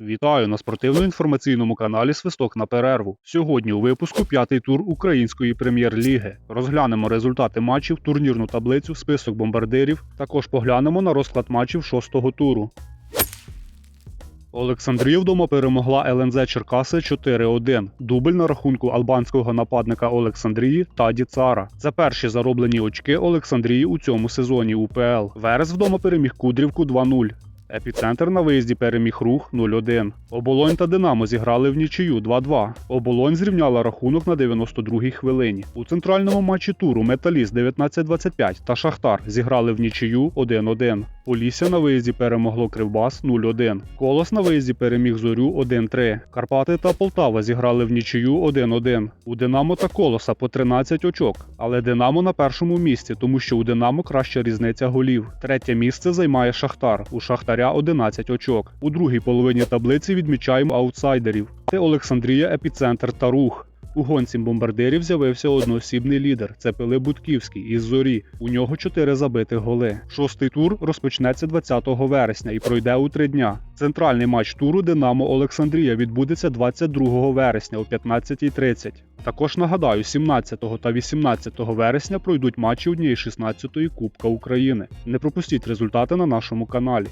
Вітаю на спортивно-інформаційному каналі Свисток на перерву. Сьогодні у випуску п'ятий тур Української прем'єр-ліги. Розглянемо результати матчів, турнірну таблицю, список бомбардирів. Також поглянемо на розклад матчів шостого туру. Олександрія вдома перемогла ЛНЗ Черкаси 4-1. Дубль на рахунку албанського нападника Олександрії Таді Цара. Це перші зароблені очки Олександрії у цьому сезоні УПЛ. Верес вдома переміг Кудрівку 2-0. Епіцентр на виїзді переміг рух 0-1. Оболонь та Динамо зіграли в нічию 2-2. Оболонь зрівняла рахунок на 92-й хвилині. У центральному матчі туру Металіст 19-25 та Шахтар зіграли в нічию 1-1. Полісся на виїзді перемогло Кривбас 0-1. Колос на виїзді переміг Зорю 1-3. Карпати та Полтава зіграли в нічию 1-1. У Динамо та Колоса по 13 очок, але Динамо на першому місці, тому що у Динамо краща різниця голів. Третє місце займає Шахтар. У Шахтаря 11 очок. У другій половині таблиці відмічаємо аутсайдерів. Це Олександрія, Епіцентр та Рух. У гонці бомбардирів з'явився одноосібний лідер. Це Пилип Будківський із зорі. У нього 4 забитих голи. Шостий тур розпочнеться 20 вересня і пройде у три дня. Центральний матч туру Динамо Олександрія відбудеться 22 вересня о 15.30. Також нагадаю, 17 та 18 вересня пройдуть матчі однієї 16-ї Кубка України. Не пропустіть результати на нашому каналі.